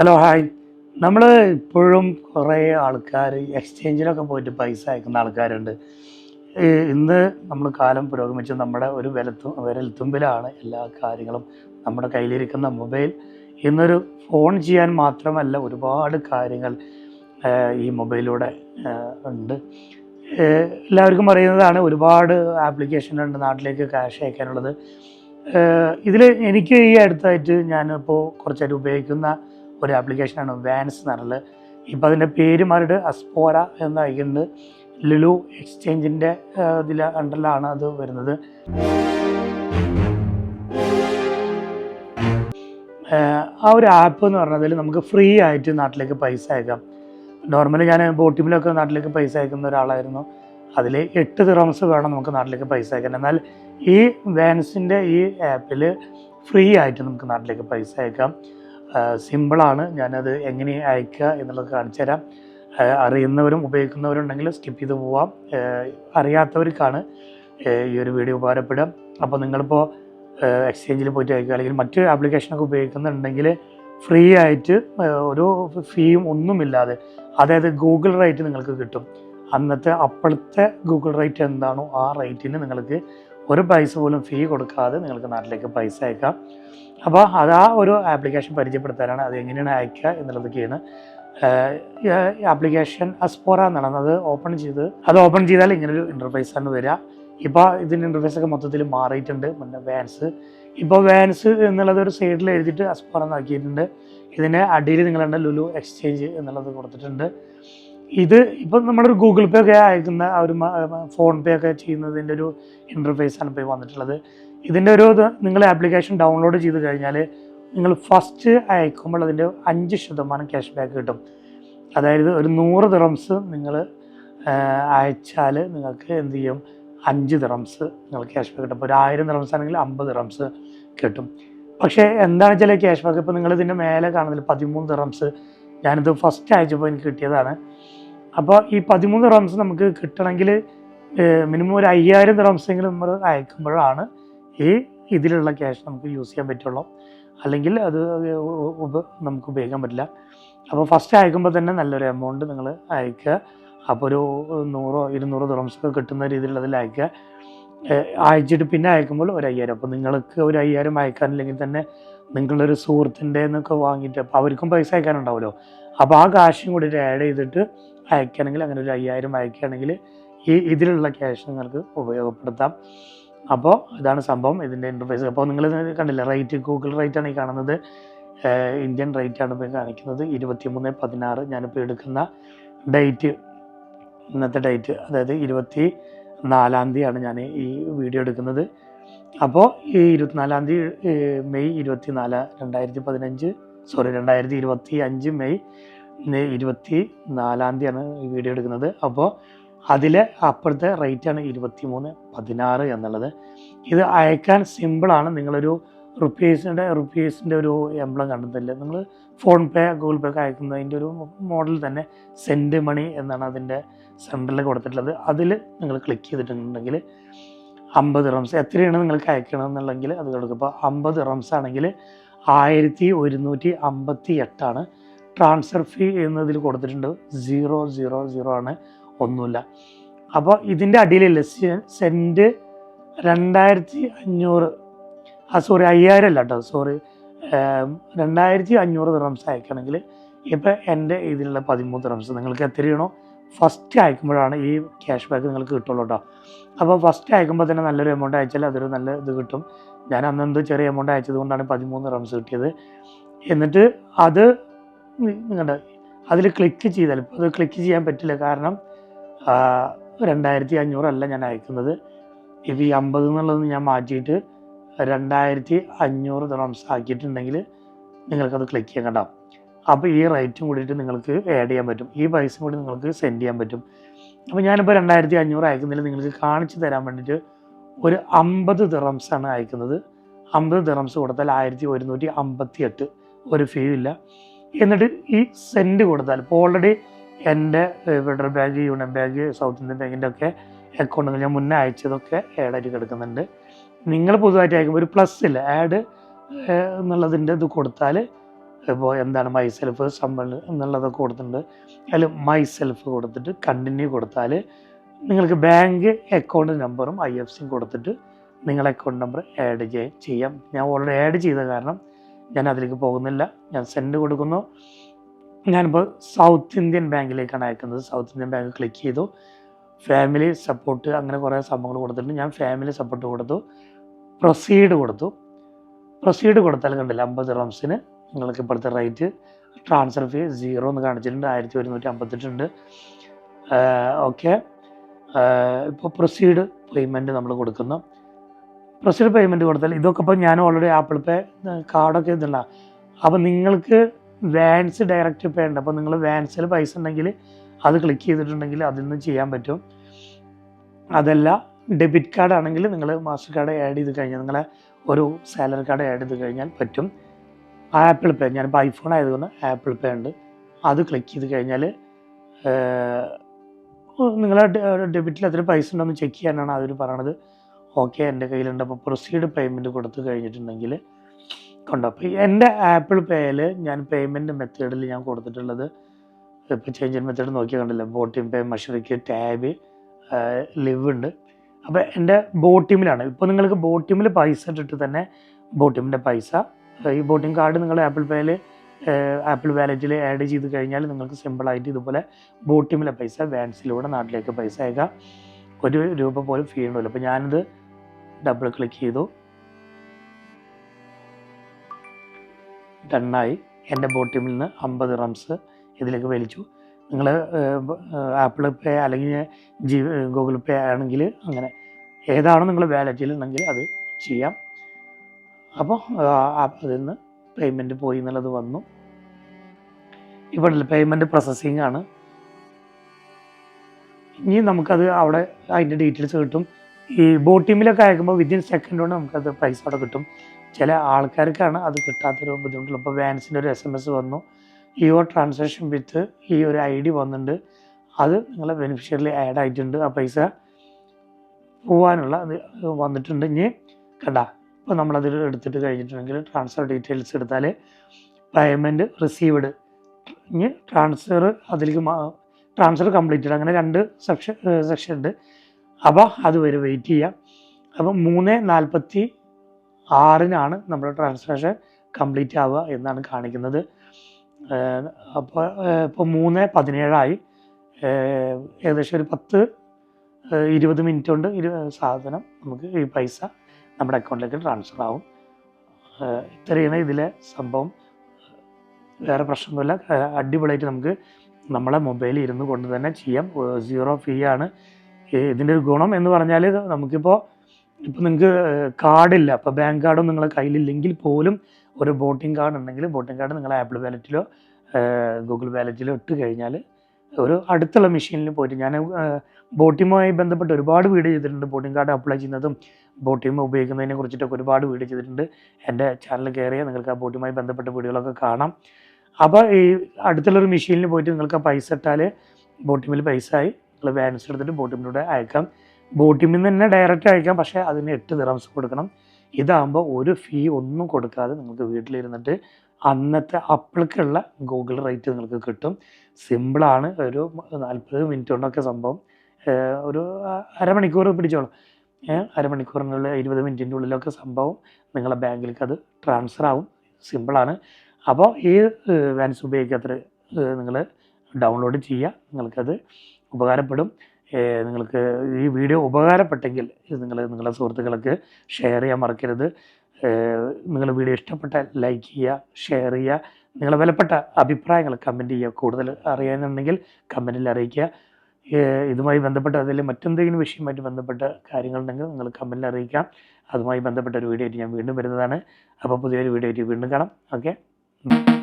Hello hi നമ്മൾ ഇപ്പോഴും കുറേ ആൾക്കാർ എക്സ്ചേഞ്ചിലൊക്കെ പോയിട്ട് പൈസ അയക്കുന്ന ആൾക്കാരുണ്ട്. ഇന്ന് നമ്മൾ കാലം പുരോഗമിച്ച് നമ്മുടെ ഒരു വിലത്തും വിരൽത്തുമ്പിലാണ് എല്ലാ കാര്യങ്ങളും നമ്മുടെ കയ്യിലിരിക്കുന്ന മൊബൈൽ. ഇന്നൊരു ഫോൺ ചെയ്യാൻ മാത്രമല്ല ഒരുപാട് കാര്യങ്ങൾ ഈ മൊബൈലിലൂടെ ഉണ്ട്. എല്ലാവർക്കും അറിയുന്നതാണ് ഒരുപാട് ആപ്ലിക്കേഷൻ ഉണ്ട് നാട്ടിലേക്ക് ക്യാഷ് അയക്കാനുള്ളത്. ഇതിൽ എനിക്ക് ഈ അടുത്തായിട്ട് ഞാനിപ്പോൾ കുറച്ചായിട്ട് ഉപയോഗിക്കുന്ന ഒരു ആപ്ലിക്കേഷനാണ് വാൻസ് എന്ന് പറഞ്ഞത് ഇപ്പം അതിന്റെ പേര് മാറിയിട്ട് അസ്പോര എന്ന് അയക്കുന്നുണ്ട്. ലുലു എക്സ്ചേഞ്ചിന്റെ ഇതിൽ അണ്ടറിലാണ് അത് വരുന്നത്. ആ ഒരു ആപ്പ് എന്ന് പറഞ്ഞതിൽ നമുക്ക് ഫ്രീ ആയിട്ട് നാട്ടിലേക്ക് പൈസ അയക്കാം. നോർമലി ഞാൻ ബോട്ടിമിലൊക്കെ നാട്ടിലേക്ക് പൈസ അയക്കുന്ന ഒരാളായിരുന്നു. അതിൽ എട്ട് തിറോംസ് വേണം നമുക്ക് നാട്ടിലേക്ക് പൈസ അയക്കാൻ. എന്നാൽ ഈ വാൻസിന്റെ ഈ ആപ്പിൽ ഫ്രീ ആയിട്ട് നമുക്ക് നാട്ടിലേക്ക് പൈസ അയക്കാം. സിമ്പിളാണ്. ഞാനത് എങ്ങനെ അയക്കുക എന്നുള്ളത് കാണിച്ചു തരാം. അറിയുന്നവരും ഉപയോഗിക്കുന്നവരും ഉണ്ടെങ്കിൽ സ്കിപ്പ് ചെയ്ത് പോവാം. അറിയാത്തവർക്കാണ് ഈ ഒരു വീഡിയോ ഉപകാരപ്പെടുക. അപ്പോൾ നിങ്ങളിപ്പോൾ എക്സ്ചേഞ്ചിൽ പോയിട്ട് അയക്കുക അല്ലെങ്കിൽ മറ്റ് ആപ്ലിക്കേഷനൊക്കെ ഉപയോഗിക്കുന്നുണ്ടെങ്കിൽ ഫ്രീ ആയിട്ട് ഒരു ഫീയും ഒന്നുമില്ലാതെ അതായത് ഗൂഗിൾ റേറ്റ് നിങ്ങൾക്ക് കിട്ടും. അന്നത്തെ അപ്പോഴത്തെ ഗൂഗിൾ റേറ്റ് എന്താണോ ആ റേറ്റിന് നിങ്ങൾക്ക് ഒരു പൈസ പോലും ഫീ കൊടുക്കാതെ നിങ്ങൾക്ക് നാട്ടിലേക്ക് പൈസ അയക്കാം. അപ്പോൾ അത് ആ ഒരു ആപ്ലിക്കേഷൻ പരിചയപ്പെടുത്താനാണ് അത് എങ്ങനെയാണ് അയക്കുക എന്നുള്ളതൊക്കെയാണ് ആപ്ലിക്കേഷൻ അസ്പോറ എന്നാണ് അത് ഓപ്പൺ ചെയ്ത് അത് ഓപ്പൺ ചെയ്താൽ ഇങ്ങനൊരു ഇന്റർഫേസ് ആണ് വരിക. ഇപ്പോൾ ഇതിന്റെ ഇന്റർഫേസ് ഒക്കെ മൊത്തത്തിൽ മാറിയിട്ടുണ്ട്. മുന്നേ വാൻസ് ഇപ്പോൾ വാൻസ് എന്നുള്ളത് ഒരു സൈഡിൽ എഴുതിയിട്ട് അസ്പോറ എന്നാക്കിയിട്ടുണ്ട് ഇതിന്റെ അടിയിൽ നിങ്ങളുടെ ലുലു എക്സ്ചേഞ്ച് എന്നുള്ളത് കൊടുത്തിട്ടുണ്ട്. ഇത് ഇപ്പം നമ്മളൊരു ഗൂഗിൾ പേ ഒക്കെ അയക്കുന്ന ആ ഒരു ഫോൺ പേ ഒക്കെ ചെയ്യുന്നതിന്റെ ഒരു ഇന്റർഫേസ് ആണ് ഇപ്പോൾ വന്നിട്ടുള്ളത്. ഇതിന്റെ ഒരു നിങ്ങൾ ആപ്ലിക്കേഷൻ ഡൗൺലോഡ് ചെയ്ത് കഴിഞ്ഞാൽ നിങ്ങൾ ഫസ്റ്റ് അയക്കുമ്പോൾ അതിന്റെ അഞ്ച് ശതമാനം ക്യാഷ് ബാക്ക് കിട്ടും. അതായത് ഒരു നൂറ് ദിറംസ് നിങ്ങൾ അയച്ചാൽ നിങ്ങൾക്ക് എന്ത് ചെയ്യും? അഞ്ച് ദിറംസ് നിങ്ങൾ ക്യാഷ് ബാക്ക് കിട്ടും. ഒരു ആയിരം ദിറംസ് ആണെങ്കിൽ അമ്പത് ദിറംസ് കിട്ടും. പക്ഷേ എന്താണ് വെച്ചാൽ ക്യാഷ് ബാക്ക് ഇപ്പോൾ നിങ്ങൾ ഇതിന്റെ മേലെ കാണുന്നില്ല. പതിമൂന്ന് ദിറംസ് ഞാനിത് ഫസ്റ്റ് അയച്ചപ്പോൾ എനിക്ക് കിട്ടിയതാണ്. അപ്പോൾ ഈ പതിമൂന്ന് റംസ് നമുക്ക് കിട്ടണമെങ്കിൽ മിനിമം ഒരു അയ്യായിരം റംസെങ്കിലും നമ്മൾ അയക്കുമ്പോഴാണ് ഈ ഇതിലുള്ള ക്യാഷ് നമുക്ക് യൂസ് ചെയ്യാൻ പറ്റുള്ളൂ. അല്ലെങ്കിൽ അത് നമുക്ക് ഉപയോഗിക്കാൻ പറ്റില്ല. അപ്പോൾ ഫസ്റ്റ് അയക്കുമ്പോൾ തന്നെ നല്ലൊരു എമൗണ്ട് നിങ്ങൾ അയക്കുക. അപ്പോൾ ഒരു നൂറോ ഇരുന്നൂറോ ദുറംസൊക്കെ കിട്ടുന്ന രീതിയിൽ അതിൽ അയക്കുക അയച്ചിട്ട് പിന്നെ അയക്കുമ്പോൾ ഒരു അയ്യായിരം. അപ്പോൾ നിങ്ങൾക്ക് ഒരു അയ്യായിരം അയക്കാനില്ലെങ്കിൽ തന്നെ നിങ്ങളുടെ ഒരു സുഹൃത്തിന്റെ എന്നൊക്കെ വാങ്ങിയിട്ട് അപ്പോൾ അവർക്കും പൈസ അയക്കാനുണ്ടാവുമല്ലോ. അപ്പോൾ ആ കാശും കൂടി ആഡ് ചെയ്തിട്ട് അയക്കുകയാണെങ്കിൽ അങ്ങനെ ഒരു അയ്യായിരം അയക്കുകയാണെങ്കിൽ ഈ ഇതിലുള്ള ക്യാഷ് നിങ്ങൾക്ക് ഉപയോഗപ്പെടുത്താം. അപ്പോൾ ഇതാണ് സംഭവം ഇതിന്റെ ഇന്റർഫേസ് അപ്പോൾ നിങ്ങൾ കണ്ടില്ല റേറ്റ് ഗൂഗിൾ റേറ്റ് ആണ് ഈ കാണുന്നത്. ഇന്ത്യൻ റേറ്റ് ആണ് ഇപ്പോൾ കാണിക്കുന്നത്. ഇരുപത്തി മൂന്ന് പതിനാറ് ഞാനിപ്പോൾ എടുക്കുന്ന ഡേറ്റ് ഇന്നത്തെ ഡേറ്റ് അതായത് ഇരുപത്തി നാലാം തീയതിയാണ് ഞാൻ ഈ വീഡിയോ എടുക്കുന്നത്. അപ്പോൾ ഈ ഇരുപത്തിനാലാം തീയതി മെയ് ഇരുപത്തി നാല് രണ്ടായിരത്തി പതിനഞ്ച് സോറി രണ്ടായിരത്തി ഇരുപത്തി അഞ്ച് മെയ് ഇരുപത്തി നാലാം തീയതിയാണ് ഈ വീഡിയോ എടുക്കുന്നത്. അപ്പോൾ അതിലെ അപ്പുറത്തെ റേറ്റാണ് ഇരുപത്തി മൂന്ന് പതിനാറ് എന്നുള്ളത്. ഇത് അയക്കാൻ സിമ്പിളാണ് നിങ്ങളൊരു റുപ്പീസിന്റെ റുപ്പീസിന്റെ ഒരു എംബ്ലം കണ്ടെത്തില്ല നിങ്ങൾ ഫോൺ പേ ഗൂഗിൾ പേ ഒക്കെ അയക്കുന്നതിന്റെ ഒരു മോഡൽ തന്നെ സെൻഡ് മണി എന്നാണ് അതിന്റെ സെന്ററിൽ കൊടുത്തിട്ടുള്ളത്. അതിൽ നിങ്ങൾ ക്ലിക്ക് ചെയ്തിട്ടുണ്ടെങ്കിൽ അമ്പത് റംസ് എത്രയാണ് നിങ്ങൾക്ക് അയക്കണം എന്നുണ്ടെങ്കിൽ അത് കൊടുക്കും. ഇപ്പോൾ അമ്പത് റംസ് ആണെങ്കിൽ ആയിരത്തി ഒരുന്നൂറ്റി അമ്പത്തി എട്ടാണ് ട്രാൻസ്ഫർ ഫീ എന്നതിൽ കൊടുത്തിട്ടുണ്ട്. സീറോ സീറോ സീറോ ആണ്. ഒന്നുമില്ല. അപ്പോൾ ഇതിന്റെ അടിയിലില്ല? സെന്റ് രണ്ടായിരത്തി അഞ്ഞൂറ് ആ സോറി അയ്യായിരം അല്ല കേട്ടോ സോറി രണ്ടായിരത്തി അഞ്ഞൂറ് റംസ് അയക്കണമെങ്കിൽ ഇപ്പം എന്റെ ഇതിലുള്ള പതിമൂന്ന് റംസ് നിങ്ങൾക്ക് എത്രയാണോ ഫസ്റ്റ് അയക്കുമ്പോഴാണ് ഈ ക്യാഷ് ബാക്ക് നിങ്ങൾക്ക് കിട്ടുള്ളൂ കേട്ടോ. അപ്പോൾ ഫസ്റ്റ് അയക്കുമ്പോൾ തന്നെ നല്ലൊരു എമൗണ്ട് അയച്ചാൽ അതൊരു നല്ല ഇത് കിട്ടും. ഞാൻ അന്ന് എന്തോ ചെറിയ എമൗണ്ട് അയച്ചത് കൊണ്ടാണ് പതിമൂന്ന് റംസ് കിട്ടിയത്. എന്നിട്ട് അത് നിങ്ങളുടെ അതിൽ ക്ലിക്ക് ചെയ്താൽ ഇപ്പോൾ അത് ക്ലിക്ക് ചെയ്യാൻ പറ്റില്ല. കാരണം രണ്ടായിരത്തി അഞ്ഞൂറല്ല ഞാൻ അയക്കുന്നത്. ഇത് ഈ അമ്പത് എന്നുള്ളത് ഞാൻ മാറ്റിയിട്ട് രണ്ടായിരത്തി അഞ്ഞൂറ് റംസ് ആക്കിയിട്ടുണ്ടെങ്കിൽ നിങ്ങൾക്കത് ക്ലിക്ക് ചെയ്യാൻ കണ്ടാം അപ്പോൾ ഈ റേറ്റും കൂടിയിട്ട് നിങ്ങൾക്ക് ആഡ് ചെയ്യാൻ പറ്റും. ഈ പൈസ കൂടി നിങ്ങൾക്ക് സെൻഡ് ചെയ്യാൻ പറ്റും. അപ്പോൾ ഞാനിപ്പോൾ രണ്ടായിരത്തി അഞ്ഞൂറ് അയക്കുന്നതിൽ നിങ്ങൾക്ക് കാണിച്ചു തരാൻ വേണ്ടിയിട്ട് ഒരു അമ്പത് ആണ് അയക്കുന്നത്. അമ്പത് ദിറംസ് കൊടുത്താൽ ആയിരത്തി ഒരുന്നൂറ്റി അമ്പത്തി എട്ട് ഒരു ഫീ ഇല്ല. എന്നിട്ട് ഈ സെൻഡ് കൊടുത്താൽ ഇപ്പോൾ ഓൾറെഡി എന്റെ Federal bank Union bank South Indian ബാങ്കിന്റെ ഒക്കെ അക്കൗണ്ടുകൾ ഞാൻ മുന്നേ അയച്ചതൊക്കെ ആഡായിട്ട് കിടക്കുന്നുണ്ട് നിങ്ങൾ പുതുതായിട്ട് അയക്കുമ്പോൾ ഒരു പ്ലസ് ഇല്ല. ആഡ് എന്നുള്ളതിന്റെ ഇത് കൊടുത്താൽ ഇപ്പോൾ എന്താണ് മൈ സെൽഫ് സമ്പൾ എന്നുള്ളതൊക്കെ കൊടുത്തിട്ടുണ്ട്. അതിൽ മൈ സെൽഫ് കൊടുത്തിട്ട് കണ്ടിന്യൂ കൊടുത്താൽ നിങ്ങൾക്ക് ബാങ്ക് അക്കൗണ്ട് നമ്പറും ഐ എഫ് സിയും കൊടുത്തിട്ട് നിങ്ങളെ അക്കൗണ്ട് നമ്പർ ആഡ് ചെയ്യാം. ഞാൻ ഓൾറെഡി ആഡ് ചെയ്ത കാരണം ഞാൻ അതിലേക്ക് പോകുന്നില്ല. ഞാൻ സെൻഡ് കൊടുക്കുന്നു. ഞാനിപ്പോൾ സൗത്ത് ഇന്ത്യൻ ബാങ്കിലേക്കാണ് അയക്കുന്നത്. സൗത്ത് ഇന്ത്യൻ ബാങ്ക് ക്ലിക്ക് ചെയ്തു. ഫാമിലി സപ്പോർട്ട് അങ്ങനെ കുറേ സംഭവങ്ങൾ കൊടുത്തിട്ടുണ്ട്. ഞാൻ ഫാമിലി സപ്പോർട്ട് കൊടുത്തു. പ്രൊസീഡ് കൊടുത്തു. പ്രൊസീഡ് കൊടുത്താൽ കണ്ടില്ല അമ്പത് റംസിന് നിങ്ങൾക്ക് ഇപ്പോഴത്തെ റേറ്റ് ട്രാൻസ്ഫർ ഫീ സീറോ എന്ന് കാണിച്ചിട്ടുണ്ട്. ആയിരത്തി ഒരുന്നൂറ്റി അമ്പത്തെട്ടുണ്ട് ഓക്കെ ഇപ്പോൾ പ്രൊസീഡ് പേയ്മെന്റ് നമ്മൾ കൊടുക്കുന്നു. പ്രൊസീഡ് പേയ്മെന്റ് കൊടുത്താൽ ഇതൊക്കെ ഇപ്പോൾ ഞാൻ ഓൾറെഡി ആപ്പിൾ പേ കാർഡൊക്കെ ഇതുണ്ടാകും അപ്പോൾ നിങ്ങൾക്ക് വാൻസ് ഡയറക്റ്റ് പേ ഉണ്ട്. അപ്പോൾ നിങ്ങൾ വാൻസിൽ പൈസ ഉണ്ടെങ്കിൽ അത് ക്ലിക്ക് ചെയ്തിട്ടുണ്ടെങ്കിൽ അതിൽ നിന്ന് ചെയ്യാൻ പറ്റും. അതല്ല ഡെബിറ്റ് കാർഡ് ആണെങ്കിൽ നിങ്ങൾ മാസ്റ്റർ കാർഡ് ആഡ് ചെയ്ത് കഴിഞ്ഞാൽ നിങ്ങളെ ഒരു സാലറി കാർഡ് ആഡ് ചെയ്ത് കഴിഞ്ഞാൽ പറ്റും. ആപ്പിൾ പേ ഞാനിപ്പോൾ ഐഫോൺ ആയതുകൊണ്ട് ആപ്പിൾ പേ ഉണ്ട്. അത് ക്ലിക്ക് ചെയ്ത് കഴിഞ്ഞാൽ നിങ്ങളെ ഡെബിറ്റിൽ എത്ര പൈസ ഉണ്ടെന്ന് ചെക്ക് ചെയ്യാനാണ് അവർ പറയണത്. ഓക്കെ എന്റെ കയ്യിലുണ്ട്. അപ്പോൾ പ്രൊസീഡ് പേയ്മെന്റ് കൊടുത്തു കഴിഞ്ഞിട്ടുണ്ടെങ്കിൽ കൊണ്ടോ അപ്പോൾ എന്റെ ആപ്പിൾ പേയിൽ ഞാൻ പേയ്മെന്റ് മെത്തേഡിൽ ഞാൻ കൊടുത്തിട്ടുള്ളത് ഇപ്പോൾ ചേഞ്ച് മെത്തേഡ് നോക്കിയാൽ കണ്ടില്ല ബോട്ടിം പേ മഷറിക്ക് ടാബ് ലിവ് ഉണ്ട്. അപ്പോൾ എന്റെ ബോട്ടിമിലാണ് ഇപ്പോൾ നിങ്ങൾക്ക് ബോട്ടിമിൽ പൈസ ഇട്ടിട്ട് തന്നെ ബോട്ടിമിന്റെ പൈസ ഈ ബോട്ടിം കാർഡ് നിങ്ങൾ ആപ്പിൾ പേയിൽ ആപ്പിൾ വാലറ്റിൽ ആഡ് ചെയ്ത് കഴിഞ്ഞാൽ നിങ്ങൾക്ക് സിമ്പിളായിട്ട് ഇതുപോലെ ബോട്ടിമിലെ പൈസ വാൻസിലൂടെ നാട്ടിലേക്ക് പൈസ അയക്കാം. ഒരു രൂപ പോലും ഫീ ഉണ്ടല്ലോ. അപ്പോൾ ഞാനിത് ഡബിൾ ക്ലിക്ക് ചെയ്തു. ഡണ്ണായി എന്റെ ബോട്ടിമിൽ നിന്ന് അമ്പത് റംസ് ഇതിലേക്ക് വലിച്ചു നിങ്ങൾ ആപ്പിൾ പേ അല്ലെങ്കിൽ ജി ഗൂഗിൾ പേ ആണെങ്കിൽ അങ്ങനെ ഏതാണോ നിങ്ങൾ വാലറ്റിൽ ഉണ്ടെങ്കിൽ അത് ചെയ്യാം. അപ്പോൾ അതിൽ നിന്ന് പേയ്മെന്റ് പോയി എന്നുള്ളത് വന്നു. ഇവിടെ പേയ്മെന്റ് പ്രോസസ്സിങ് ആണ്. ഇനി നമുക്കത് അവിടെ അതിന്റെ ഡീറ്റെയിൽസ് കിട്ടും. ഈ ബോട്ടിമിലൊക്കെ അയക്കുമ്പോൾ വിത്തിൻ സെക്കൻഡ് കൊണ്ട് നമുക്കത് പൈസ അവിടെ കിട്ടും. ചില ആൾക്കാർക്കാണ് അത് കിട്ടാത്തൊരു ബുദ്ധിമുട്ടുള്ളൂ. ഇപ്പോൾ വാൻസിന്റെ ഒരു എസ് എം എസ് വന്നു. ഒരു ട്രാൻസാക്ഷൻ വിത്ത് ഈ ഒരു ഐ ഡി വന്നിട്ടുണ്ട്. അത് നിങ്ങളെ ബെനിഫിഷ്യറിൽ ആഡ് ആയിട്ടുണ്ട്. ആ പൈസ പോവാനുള്ള അത് വന്നിട്ടുണ്ട്. ഇനി കണ്ട ഇപ്പോൾ നമ്മളതിൽ എടുത്തിട്ട് കഴിഞ്ഞിട്ടുണ്ടെങ്കിൽ ട്രാൻസ്ഫർ ഡീറ്റെയിൽസ് എടുത്താൽ പേയ്മെന്റ് റിസീവ്ഡ് ഇനി ട്രാൻസ്ഫർ അതിലേക്ക് ട്രാൻസ്ഫർ കംപ്ലീറ്റഡ് അങ്ങനെ രണ്ട് സെക്ഷൻ സെക്ഷൻ ഉണ്ട്. അപ്പോൾ അതുവരെ വെയിറ്റ് ചെയ്യാം. അപ്പം മൂന്ന് നാൽപ്പത്തി ആറിനാണ് നമ്മുടെ ട്രാൻസാക്ഷൻ കംപ്ലീറ്റ് ആവുക എന്നാണ് കാണിക്കുന്നത്. അപ്പോൾ ഇപ്പോൾ മൂന്ന് പതിനേഴായി. ഏകദേശം ഒരു പത്ത് ഇരുപത് മിനിറ്റ് കൊണ്ട് ഇരു സാധനം നമുക്ക് ഈ പൈസ നമ്മുടെ അക്കൗണ്ടിലേക്ക് ട്രാൻസ്ഫർ ആവും. ഇത്രയാണ് ഇതിലെ സംഭവം. വേറെ പ്രശ്നമൊന്നുമില്ല. അടിപൊളിയായിട്ട് നമുക്ക് നമ്മളെ മൊബൈലിൽ ഇരുന്ന് കൊണ്ട് തന്നെ ചെയ്യാം. സീറോ ഫീ ആണ്. ഇതിന്റെ ഒരു ഗുണം എന്ന് പറഞ്ഞാൽ നമുക്കിപ്പോൾ ഇപ്പോൾ നിങ്ങൾക്ക് കാർഡില്ല. അപ്പോൾ ബാങ്ക് കാർഡും നിങ്ങളെ കയ്യിലില്ലെങ്കിൽ പോലും ഒരു ബോട്ടിംഗ് കാർഡ് ഉണ്ടെങ്കിൽ ബോട്ടിംഗ് കാർഡ് നിങ്ങൾ ആപ്പിൾ വാലറ്റിലോ ഗൂഗിൾ വാലറ്റിലോ ഇട്ട് കഴിഞ്ഞാൽ ഒരു അടുത്തുള്ള മെഷീനിൽ പോയിട്ട് ഞാൻ ബോട്ടിങ്ങുമായി ബന്ധപ്പെട്ട് ഒരുപാട് വീഡിയോ ചെയ്തിട്ടുണ്ട്. ബോട്ടിംഗ് കാർഡ് അപ്ലൈ ചെയ്യുന്നതും ബോട്ടിംഗ് ഉപയോഗിക്കുന്നതിനെ കുറിച്ചിട്ടൊക്കെ ഒരുപാട് വീഡിയോ ചെയ്തിട്ടുണ്ട്. എന്റെ ചാനൽ കയറിയാൽ നിങ്ങൾക്ക് ആ ബോട്ടിങ്ങുമായി ബന്ധപ്പെട്ട വീഡിയോകളൊക്കെ കാണാം. അപ്പോൾ ഈ അടുത്തുള്ള ഒരു മെഷീനിൽ പോയിട്ട് നിങ്ങൾക്ക് പൈസ ഇട്ടാൽ ബോട്ടിമിൽ പൈസ ആയി നിങ്ങൾ ബാലൻസ് എടുത്തിട്ട് ബോട്ടിമിലൂടെ അയക്കാം. ബോട്ടിമിൽ നിന്ന് തന്നെ ഡയറക്റ്റ് അയക്കാം പക്ഷേ അതിന് എട്ട് ദിറംസ് കൊടുക്കണം. ഇതാകുമ്പോൾ ഒരു ഫീ ഒന്നും കൊടുക്കാതെ നിങ്ങൾക്ക് വീട്ടിലിരുന്നിട്ട് അന്നത്തെ അപ്പിൾക്കുള്ള ഗൂഗിൾ റേറ്റ് നിങ്ങൾക്ക് കിട്ടും. സിമ്പിളാണ് ഒരു നാൽപ്പത് മിനിറ്റ് കൊണ്ടൊക്കെ സംഭവം. ഒരു അരമണിക്കൂർ പിടിച്ചോളാം. അരമണിക്കൂറിനുള്ള ഇരുപത് മിനിറ്റിന്റെ ഉള്ളിലൊക്കെ സംഭവം നിങ്ങളുടെ ബാങ്കിലേക്ക് അത് ട്രാൻസ്ഫർ ആവും. സിമ്പിളാണ് അപ്പോൾ ഈ വാൻസ് ഉപയോഗിക്കാത്ത നിങ്ങൾ ഡൗൺലോഡ് ചെയ്യുക നിങ്ങൾക്കത് ഉപകാരപ്പെടും. നിങ്ങൾക്ക് ഈ വീഡിയോ ഉപകാരപ്പെട്ടെങ്കിൽ നിങ്ങൾ നിങ്ങളുടെ സുഹൃത്തുക്കൾക്ക് ഷെയർ ചെയ്യാൻ മറക്കരുത്. നിങ്ങൾ വീഡിയോ ഇഷ്ടപ്പെട്ടാൽ ലൈക്ക് ചെയ്യുക ഷെയർ ചെയ്യുക. നിങ്ങളുടെ വിലപ്പെട്ട അഭിപ്രായങ്ങൾ കമന്റ് ചെയ്യുക. കൂടുതൽ അറിയാനുണ്ടെങ്കിൽ കമന്റിൽ അറിയിക്കുക. ഇതുമായി ബന്ധപ്പെട്ട് അതിൽ മറ്റെന്തെങ്കിലും വിഷയമായിട്ട് ബന്ധപ്പെട്ട കാര്യങ്ങളുണ്ടെങ്കിൽ നിങ്ങൾ കമന്റിൽ അറിയിക്കാം. അതുമായി ബന്ധപ്പെട്ട ഒരു വീഡിയോ ആയിട്ട് ഞാൻ വീണ്ടും വരുന്നതാണ്. അപ്പോൾ പുതിയൊരു വീഡിയോ ആയിട്ട് വീണ്ടും കാണാം. ഓക്കെ?